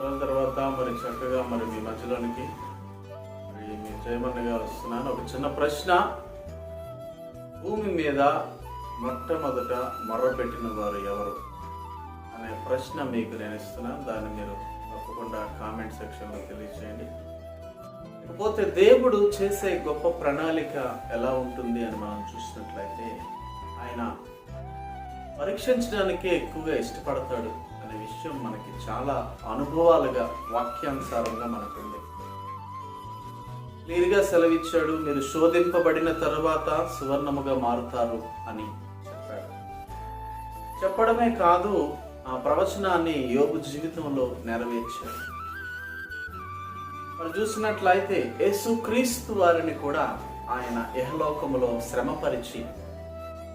రోజుల తర్వాత మరి చక్కగా మరి మీ మధ్యలోనికి మరి మీ జయమన్నగా వస్తున్నాను. ఒక చిన్న ప్రశ్న. భూమి మీద మొట్టమొదట మొర్రపెట్టిన వారు ఎవరు? అనే ప్రశ్న మీకు నేను ఇస్తున్నాను. దాన్ని మీరు తప్పకుండా కామెంట్ సెక్షన్లో తెలియచేయండి. ఇకపోతే దేవుడు చేసే గొప్ప ప్రణాళిక ఎలా ఉంటుంది అని మనం చూసినట్లయితే ఆయన పరీక్షించడానికే ఎక్కువగా ఇష్టపడతాడు. అనే విషయం మనకి చాలా అనుభవాలుగా వాక్యానుసారంగా మనకుంది. క్లియర్గా సెలవిచ్చాడు మీరు శోధింపబడిన తర్వాత సువర్ణముగా మారుతారు అని చెప్పాడు. చెప్పడమే కాదు ఆ ప్రవచనాన్ని యోగు జీవితంలో నెరవేర్చాడు. మరి చూసినట్లయితే యేసుక్రీస్తు వారిని కూడా ఆయన యహలోకములో శ్రమపరిచి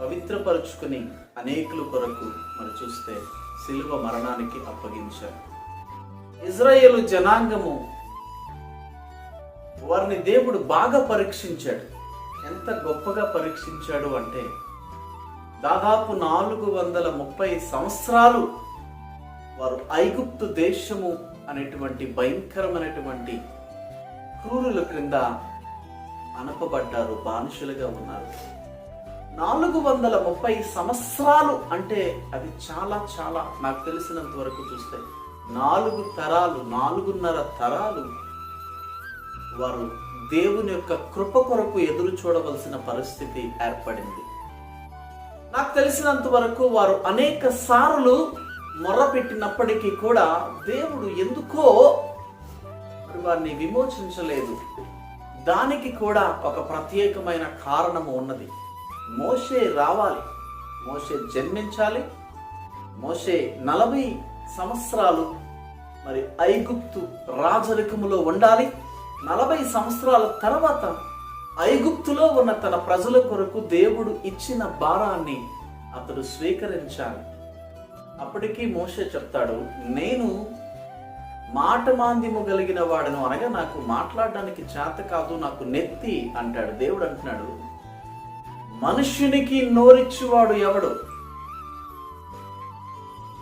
పవిత్రపరుచుకుని అనేకుల కొరకు మరి చూస్తే శిలువ మరణానికి అప్పగించారు. ఇజ్రాయేలు జనాంగము వారిని దేవుడు బాగా పరీక్షించాడు. ఎంత గొప్పగా పరీక్షించాడు అంటే దాదాపు నాలుగు వందల ముప్పై సంవత్సరాలు వారు ఐగుప్తు దేశము అనేటువంటి భయంకరమైనటువంటి క్రూరుల క్రింద అనపబడ్డారు బానిసలుగా ఉన్నారు. నాలుగు వందల ముప్పై సంవత్సరాలు అంటే అది చాలా చాలా నాకు తెలిసినంత వరకు చూస్తే నాలుగు తరాలు నాలుగున్నర తరాలు వారు దేవుని యొక్క కృప కొరకు ఎదురు చూడవలసిన పరిస్థితి ఏర్పడింది. నాకు తెలిసినంత వరకు వారు అనేక సార్లు మొర్రపెట్టినప్పటికీ కూడా దేవుడు ఎందుకో వారిని విమోచించలేదు. దానికి కూడా ఒక ప్రత్యేకమైన కారణము ఉన్నది. మోషే రావాలి మోషే జన్మించాలి మోషే నలభై సంవత్సరాలు మరి ఐగుప్తు రాజరికములో ఉండాలి. నలభై సంవత్సరాల తర్వాత ఐగుప్తులో ఉన్న తన ప్రజల కొరకు దేవుడు ఇచ్చిన భారాన్ని అతడు స్వీకరించాలి. అప్పటికీ మోషే చెప్తాడు నేను మాట మాంద్యము కలిగిన వాడను అనగా నాకు మాట్లాడడానికి చేత కాదు నాకు నెత్తి అంటాడు దేవుడు అంటున్నాడు. మనుష్యునికి నోరిచ్చువాడు ఎవడు?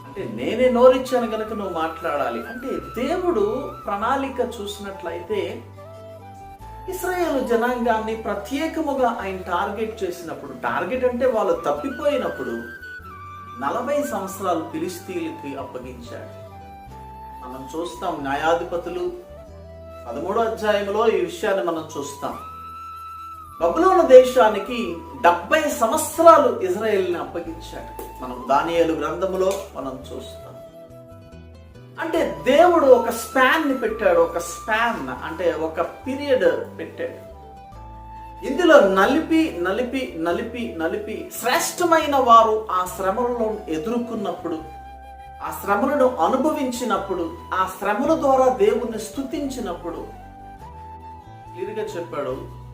అంటే నేనే నోరిచ్చాను కనుక నువ్వు మాట్లాడాలి. అంటే దేవుడు ప్రణాళిక చూసినట్లయితే ఇస్రాయేల్ జనాంగాన్ని ప్రత్యేకముగా ఆయన టార్గెట్ చేసినప్పుడు టార్గెట్ అంటే వాళ్ళు తప్పిపోయినప్పుడు నలభై సంవత్సరాలు ఫిలిస్తీన్లకి అప్పగించాడు. మనం చూస్తాం న్యాయాధిపతులు పదమూడో అధ్యాయంలో ఈ విషయాన్ని మనం చూస్తాం. బబులోను దేశానికి డెబ్బై సంవత్సరాలు ఇజ్రాయెల్ని అప్పగించాడు. మనం దానియాలు గ్రంథములో మనం చూస్తాం. అంటే దేవుడు ఒక స్పాన్ని పెట్టాడు ఒక స్పాన్ అంటే ఒక పీరియడ్ పెట్టాడు. ఇందులో నలిపి నలిపి నలిపి నలిపి శ్రేష్టమైన వారు ఆ శ్రమలను ఎదుర్కొన్నప్పుడు ఆ శ్రమలను అనుభవించినప్పుడు ఆ శ్రమల ద్వారా దేవుణ్ణి స్థుతించినప్పుడు క్లియర్గా చెప్పాడు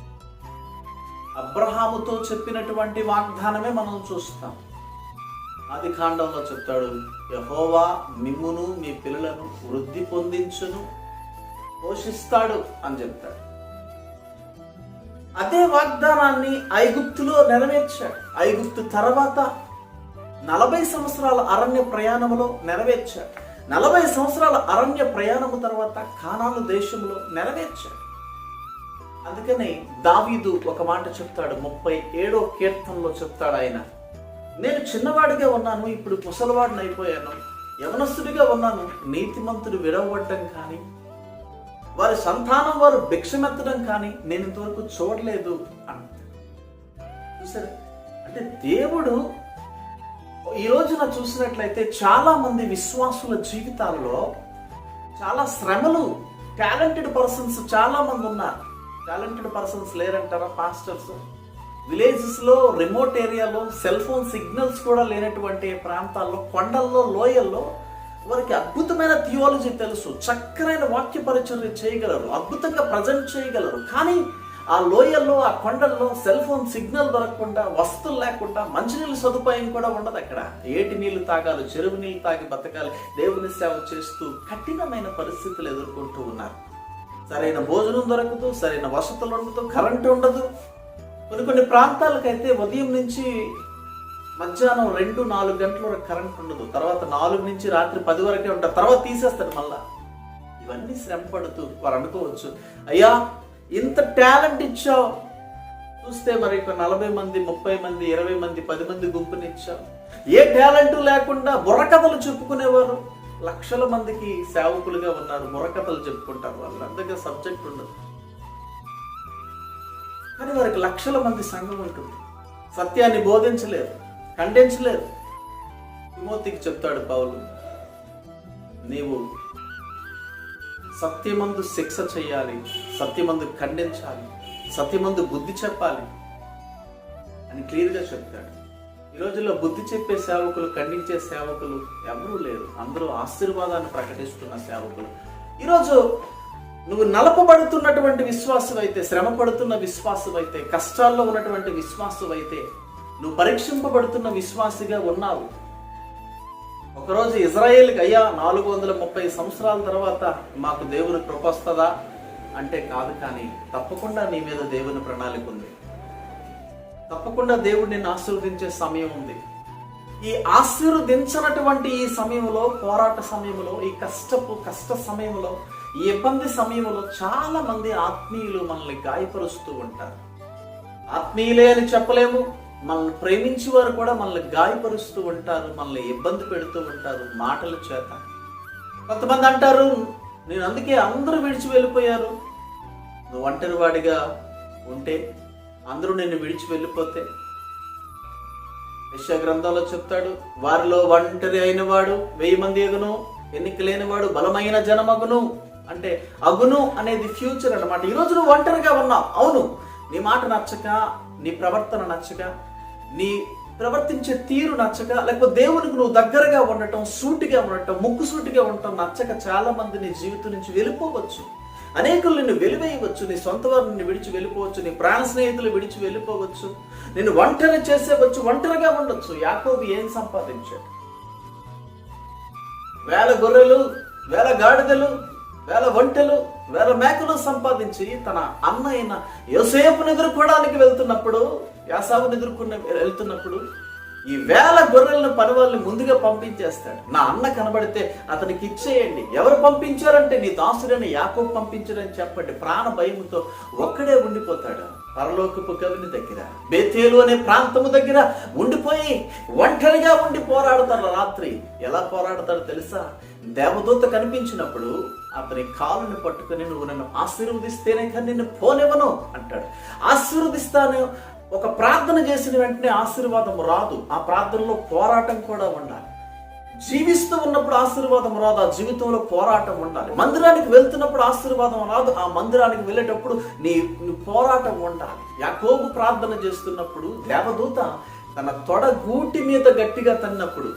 అబ్రహాముతో చెప్పినటువంటి వాగ్దానమే మనం చూస్తాం. ఆది కాండంలో చెప్తాడు యహోవా మిమ్మును మీ పిల్లలను వృద్ధి పొందించును పోషిస్తాడు అని చెప్తాడు. అదే వాగ్దానాన్ని ఐగుప్తులో నెరవేర్చాడు. ఐగుప్తు తర్వాత నలభై సంవత్సరాల అరణ్య ప్రయాణములో నెరవేర్చాడు. నలభై సంవత్సరాల అరణ్య ప్రయాణము తర్వాత కానాను దేశంలో నెరవేర్చాడు. అందుకని దావీదు ఒక మాట చెప్తాడు ముప్పై ఏడో కీర్తనలో చెప్తాడు ఆయన. నేను చిన్నవాడిగా ఉన్నాను ఇప్పుడు ముసలివాడిని అయిపోయాను యవనస్తుడిగా ఉన్నాను నీతిమంతుడు విడవబడ్డం కానీ వారి సంతానం వారు భిక్షమెత్తడం కానీ నేను ఇంతవరకు చూడలేదు అంట చూసారా? అంటే దేవుడు ఈ రోజున చూసినట్లయితే చాలా మంది విశ్వాసుల జీవితాల్లో చాలా శ్రమలు టాలెంటెడ్ పర్సన్స్ చాలా మంది ఉన్నారు. టాలెంటెడ్ పర్సన్స్ లేరంటారా? పాస్టర్స్ విలేజెస్లో రిమోట్ ఏరియాలో సెల్ ఫోన్ సిగ్నల్స్ కూడా లేనటువంటి ప్రాంతాల్లో కొండల్లో లోయల్లో వారికి అద్భుతమైన థియాలజీ తెలుసు. చక్కనైన వాక్య పరిచర్య చేయగలరు. అద్భుతంగా ప్రజెంట్ చేయగలరు. కానీ ఆ లోయల్లో ఆ కొండల్లో సెల్ ఫోన్ సిగ్నల్ దొరకకుండా వస్తువులు లేకుండా మంచినీళ్ళ సదుపాయం కూడా ఉండదు అక్కడ. ఏటి నీళ్ళు తాగాలి చెరువు నీళ్ళు తాగి బతకాలి దేవుని సేవ చేస్తూ కఠినమైన పరిస్థితులు ఎదుర్కొంటూ ఉన్నారు. సరైన భోజనం దొరకదు సరైన వసతులు ఉండదు కరెంటు ఉండదు. కొన్ని కొన్ని ప్రాంతాలకైతే ఉదయం నుంచి మధ్యాహ్నం రెండు నాలుగు గంటల వరకు కరెంట్ ఉండదు. తర్వాత నాలుగు నుంచి రాత్రి పది వరకే ఉంటారు తర్వాత తీసేస్తారు మళ్ళా. ఇవన్నీ శ్రమ పడుతూ వారు అనుకోవచ్చు. అయ్యా ఇంత టాలెంట్ ఇచ్చావు. చూస్తే మరి ఒక నలభై మంది ముప్పై మంది ఇరవై మంది పది మంది గుంపునిచ్చావు ఏ టాలెంట్ లేకుండా బుర్రకథలు చెప్పుకునేవారు? లక్షల మందికి సేవకులుగా ఉన్నారు బుర్రకథలు చెప్పుకుంటారు వాళ్ళు. అంతగా సబ్జెక్ట్ ఉండదు. కానీ వారికి లక్షల మంది సంఘం ఉంటుంది. సత్యాన్ని బోధించలేరు ఖండించలేరు. విమోతికి చెప్తాడు పౌలు నీవు సత్యమందు శిక్ష చేయాలి సత్యమందు ఖండించాలి సత్యమందు బుద్ధి చెప్పాలి అని క్లియర్గా చెప్తాడు. ఈ రోజుల్లో బుద్ధి చెప్పే సేవకులు ఖండించే సేవకులు ఎవరూ లేరు. అందరూ ఆశీర్వాదాన్ని ప్రకటిస్తున్న సేవకులు. ఈరోజు నువ్వు నలపబడుతున్నటువంటి విశ్వాసం అయితే శ్రమ పడుతున్న విశ్వాసం అయితే కష్టాల్లో ఉన్నటువంటి విశ్వాసం అయితే నువ్వు పరీక్షింపబడుతున్న విశ్వాసిగా ఉన్నావు. ఒకరోజు ఇజ్రాయేల్కి అయ్యా నాలుగు వందల ముప్పై సంవత్సరాల తర్వాత మాకు దేవుని కృప వస్తుందా? అంటే కాదు కానీ తప్పకుండా నీ మీద దేవుని ప్రణాళిక ఉంది. తప్పకుండా దేవుడు నిన్ను ఆశీర్వదించే సమయం ఉంది. ఈ ఆశీర్వదించినటువంటి ఈ సమయంలో పోరాట సమయంలో ఈ కష్టపు కష్ట సమయంలో ఈ ఇబ్బంది సమయంలో చాలా మంది ఆత్మీయులు మనల్ని గాయపరుస్తూ ఉంటారు. ఆత్మీయులే అని చెప్పలేము. మనల్ని ప్రేమించి వారు కూడా మనల్ని గాయపరుస్తూ ఉంటారు మనల్ని ఇబ్బంది పెడుతూ ఉంటారు మాటల చేత. కొంతమంది అంటారు నేను అందుకే అందరూ విడిచి వెళ్ళిపోయారు. నువ్వు ఒంటరి వాడిగా ఉంటే అందరూ నిన్ను విడిచి వెళ్ళిపోతే. యశ గ్రంథాల్లో చెప్తాడు వారిలో ఒంటరి అయిన వాడు వెయ్యి మంది ఎగును ఎన్నిక లేనివాడు బలమైన జనమగును. అంటే అగును అనేది ఫ్యూచర్ అన్నమాట. ఈ రోజు నువ్వు ఒంటరిగా ఉన్నావు. అవును నీ మాట నచ్చక నీ ప్రవర్తన నచ్చక నీ ప్రవర్తించే తీరు నచ్చక లేకపోతే దేవునికి నువ్వు దగ్గరగా ఉండటం సూటిగా ఉండటం ముక్కు సూటిగా ఉండటం నచ్చక చాలా మంది నీ జీవితం నుంచి వెళ్ళిపోవచ్చు. అనేకులు నిన్ను వెలివేయవచ్చు నీ సొంత వారు నిన్ను విడిచి వెళ్ళిపోవచ్చు నీ ప్రాణ స్నేహితులు విడిచి వెళ్ళిపోవచ్చు నిన్ను ఒంటరి చేసేవచ్చు ఒంటరిగా ఉండొచ్చు. యాకోబు ఏం సంపాదించాడు? వేల గొర్రెలు వేల గాడిదలు వేల ఒంటెలు వేల మేకలు సంపాదించి తన అన్న అయిన యోసేపును ఎదుర్కోవడానికి వెళ్తున్నప్పుడు యాసావుని ఎదుర్కొన్న వెళ్తున్నప్పుడు ఈ వేల గొర్రెలను పని వాళ్ళని ముందుగా పంపించేస్తాడు. నా అన్న కనబడితే అతనికి ఇచ్చేయండి. ఎవరు పంపించారంటే నీ దాసుడని యాకో పంపించారని చెప్పండి. ప్రాణ భయంతో ఒక్కడే ఉండిపోతాడు. పరలోకపు కవిని దగ్గర బేతేలు అనే ప్రాంతము దగ్గర ఉండిపోయి ఒంటరిగా ఉండి పోరాడతాడు రాత్రి. ఎలా పోరాడతాడో తెలుసా? దేవదూత కనిపించినప్పుడు అతని కాలుని పట్టుకుని నువ్వు నన్ను ఆశీర్వదిస్తేనే కానీ నిన్ను పోనివ్వను అంటాడు. ఆశీర్వదిస్తాను ఒక ప్రార్థన చేసిన వెంటనే ఆశీర్వాదం రాదు. ఆ ప్రార్థనలో పోరాటం కూడా ఉండాలి. జీవిస్తూ ఉన్నప్పుడు ఆశీర్వాదం రాదు. ఆ జీవితంలో పోరాటం ఉండాలి. మందిరానికి వెళ్తున్నప్పుడు ఆశీర్వాదం రాదు. ఆ మందిరానికి వెళ్ళేటప్పుడు నీ పోరాటం ఉండాలి. యాకోబు ప్రార్థన చేస్తున్నప్పుడు దేవదూత తన తొడ గూటి మీద గట్టిగా తన్నప్పుడు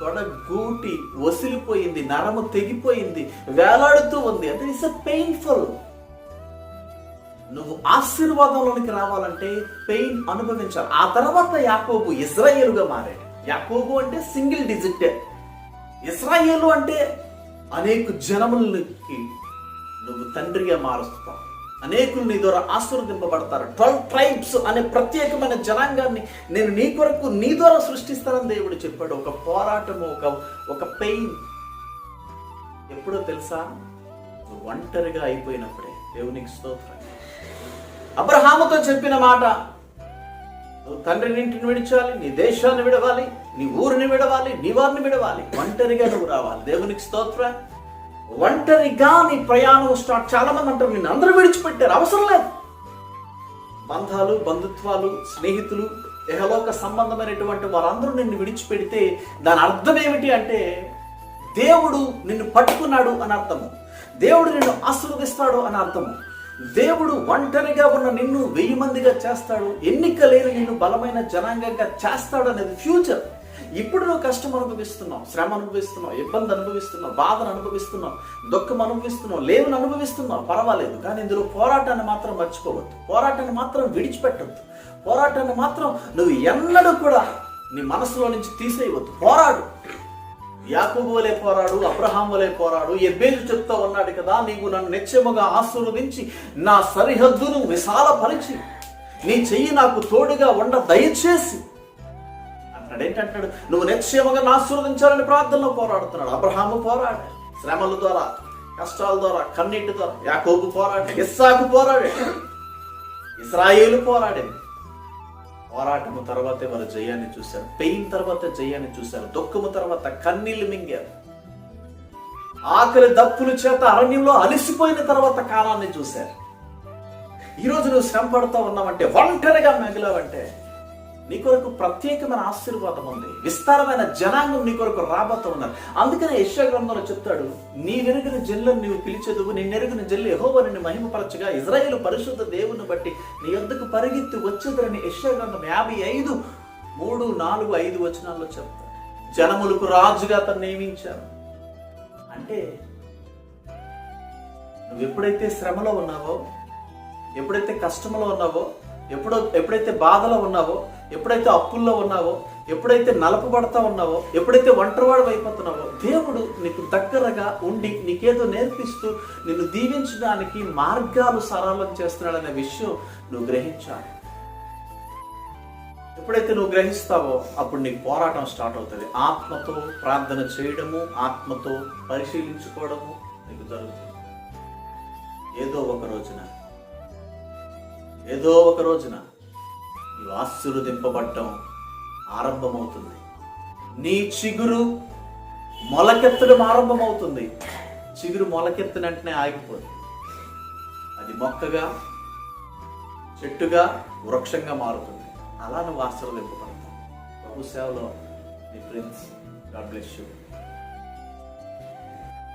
తొడ గూటి వసిలిపోయింది నరము తెగిపోయింది వేలాడుతూ ఉంది. అంటే ఇట్స్ పెయిన్ఫుల్ నువ్వు ఆశీర్వాదంలోనికి రావాలంటే పెయిన్ అనుభవించాలి. ఆ తర్వాత యాకోబు ఇజ్రాయేలుగా మారాడు. యాకోబు అంటే సింగిల్ డిజిట్. ఇస్రాయేలు అంటే అనేక జనములకి నువ్వు తండ్రిగా మారుస్తావు. అనేకులు నీ ద్వారా ఆశీర్వదింపబడతారు. ట్వెల్వ్ ట్రైబ్స్ అనే ప్రత్యేకమైన జనాంగాన్ని నేను నీ కొరకు నీ ద్వారా సృష్టిస్తానని దేవుడు చెప్పాడు. ఒక పోరాటము ఒక ఒక పెయిన్. ఎప్పుడో తెలుసా? ఒంటరిగా అయిపోయినప్పుడే. దేవునికి స్తోత్రం. అబ్రహాముతో చెప్పిన మాట నువ్వు తండ్రిని ఇంటిని విడిచాలి నీ దేశాన్ని విడవాలి నీ ఊరిని విడవాలి నీ వారిని విడవాలి ఒంటరిగా నువ్వు రావాలి. దేవునికి స్తోత్ర. ఒంటరిగా నీ ప్రయాణం స్టార్ట్ చాలా మంది అంటారు నిన్ను అందరూ విడిచిపెట్టారు అవసరం లేదు. బంధాలు బంధుత్వాలు స్నేహితులు ఇహలోక సంబంధమైనటువంటి వారందరూ నిన్ను విడిచిపెడితే దాని అర్థం ఏమిటి అంటే దేవుడు నిన్ను పట్టుకున్నాడు అని అర్థము. దేవుడు నిన్ను ఆశీర్వదిస్తాడు అని అర్థం. దేవుడు ఒంటరిగా ఉన్న నిన్ను వెయ్యి మందిగా చేస్తాడు. ఎన్నిక లేని నిన్ను బలమైన జనాంగంగా చేస్తాడు అనేది ఫ్యూచర్ ఇప్పుడు నువ్వు కష్టం అనుభవిస్తున్నావు శ్రమ అనుభవిస్తున్నావు ఇబ్బంది అనుభవిస్తున్నావు బాధను అనుభవిస్తున్నావు దుఃఖం అనుభవిస్తున్నావు లేవని అనుభవిస్తున్నావు. పర్వాలేదు కానీ ఇందులో పోరాటాన్ని మాత్రం మర్చిపోవద్దు. పోరాటాన్ని మాత్రం విడిచిపెట్టద్దు. పోరాటాన్ని మాత్రం నువ్వు ఎన్నడూ కూడా నీ మనసులో నుంచి తీసేయవద్దు. పోరాడు. యాకోబు వలె పోరాడు అబ్రహాం వలె పోరాడు ఎబ్బేజు చెప్తా ఉన్నాడు కదా నీవు నన్ను నిత్యముగా ఆశీర్వదించి నా సరిహద్దును విశాలపరిచి నీ చెయ్యి నాకు తోడుగా ఉండ దయచేసి. అంటాడేంటంటాడు నువ్వు నిశ్చయముగా ఆశీర్వదించాలని ప్రార్థనలో పోరాడుతున్నాడు. అబ్రహాము పోరాడు శ్రమల ద్వారా కష్టాల ద్వారా కన్నీటి ద్వారా యాకోబు పోరాడు ఇస్సాకు పోరాడు ఇస్రాయేలు పోరాడింది పోరాటము తర్వాతే వారు జయాన్ని చూశారు. పెయిన్ తర్వాత జయాన్ని చూశారు. దుఃఖము తర్వాత కన్నీళ్ళు మింగారు. ఆకలి దప్పుల చేత అరణ్యంలో అలసిపోయిన తర్వాత కాలాన్ని చూశారు. ఈరోజు నువ్వు శ్రమ పడుతూ ఉన్నావంటే ఒంటరిగా మిగిలావంటే నీ కొరకు ప్రత్యేకమైన ఆశీర్వాదం ఉంది. విస్తారమైన జనాంగం నీ కొరకు రాబోతూ ఉన్నారు అందుకనే యశ్వ గ్రంథంలో చెప్తాడు నీ వెనుకని జల్లను నీవు పిలిచెదువు నిన్నెరుగిన జల్లు యెహోవా నిన్ను మహిమపరచగా ఇజ్రాయేల్ పరిశుద్ధ దేవుని బట్టి నీ యొద్దకు పరిగెత్తి వచ్చేదని యశ్వ గ్రంథం యాభై ఐదు మూడు నాలుగు ఐదు వచనాల్లో చెప్తాడు. జనములకు రాజుగా అతను నియమించారు. అంటే నువ్వు ఎప్పుడైతే శ్రమలో ఉన్నావో ఎప్పుడైతే కష్టంలో ఉన్నావో ఎప్పుడో ఎప్పుడైతే బాధలో ఉన్నావో ఎప్పుడైతే అప్పుల్లో ఉన్నావో ఎప్పుడైతే నలపబడతా ఉన్నావో ఎప్పుడైతే ఒంటరివాడు అయిపోతున్నావో దేవుడు నీకు దగ్గరగా ఉండి నీకేదో నేర్పిస్తూ నిన్ను దీవించడానికి మార్గాలు సరళం చేస్తున్నాడనే విషయం నువ్వు గ్రహించాలి. ఎప్పుడైతే నువ్వు గ్రహిస్తావో అప్పుడు నీకు పోరాటం స్టార్ట్ అవుతుంది. ఆత్మతో ప్రార్థన చేయడము ఆత్మతో పరిశీలించుకోవడము నీకు జరుగుతుంది. ఏదో ఒక రోజున ఏదో ఒక రోజున నీవు ఆశీర్వదింపబడటం ఆరంభమవుతుంది. నీ చిగురు మొలకెత్తడం ఆరంభమవుతుంది. చిగురు మొలకెత్తిన వెంటనే ఆగిపోదు. అది మొక్కగా చెట్టుగా వృక్షంగా మారుతుంది. అలా నువ్వు ఆశీర్వదింపబడతావు ప్రభు సేవలో నీ ప్రిన్స్ గాడ్ బ్లెస్ యూ.